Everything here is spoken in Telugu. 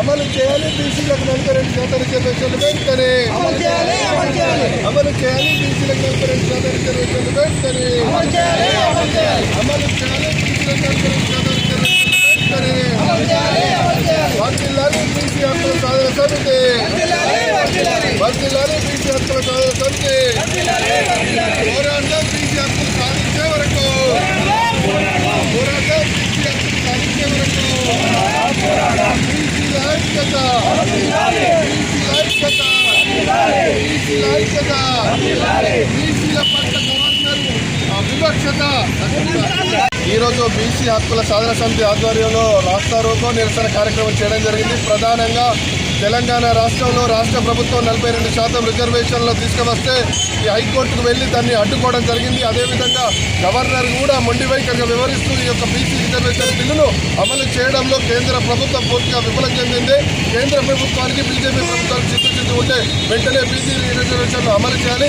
చేయాలి బీసీలకు నలభై రెండు శాతం రిజర్వేషన్లు వెంటనే అమలు చేయాలి అమలు చేయాలి అమలు చేయాలి బీసీలకు నలభై రెండు శాతం రిజర్వేషన్లు వెంటనే అమలు చేయాలి అమలు చేయాలి అమలు చేయాలి బీసీలకు నలభై రెండు శాతం రిజర్వేషన్లు వెంటనే అమలు చేయాలి అమలు చేయాలి వర్తిల్లాలి బీసీ హక్కుల సాధన సమితి వర్ధిల్లాలి వర్ధిల్లాలి వర్తిల్లాలి బీసీ హక్కుల సాధన సమితి వర్ధిల్లాలి వర్ధిల్లాలి పోరాటం బీసీ హక్కులు సాధించే వరకు పోరాటం బీసీ హక్కులు సాధించే వరకు ఐక్యత బీసీల పట్ల గవర్నర్ వివక్షత ఈరోజు బీసీ హక్కుల సాధన సమితి ఆధ్వర్యంలో రాష్ట్ర నిరసన కార్యక్రమం చేయడం జరిగింది. ప్రధానంగా తెలంగాణ రాష్ట్రంలో రాష్ట్ర ప్రభుత్వం నలభై రెండు శాతం రిజర్వేషన్లో తీసుకువస్తే ఈ హైకోర్టుకు వెళ్ళి దాన్ని అడ్డుకోవడం జరిగింది. అదేవిధంగా గవర్నర్ కూడా మొండివైఖరిగా వివరిస్తూ ఈ యొక్క బీసీ రిజర్వేషన్ బిల్లును అమలు చేయడంలో కేంద్ర ప్రభుత్వం పూర్తిగా విఫలం చెందింది. కేంద్ర ప్రభుత్వానికి బీజేపీ ప్రభుత్వానికి చిత్తశుద్ధి ఉంటే వెంటనే బీసీ రిజర్వేషన్లు అమలు చేయాలి.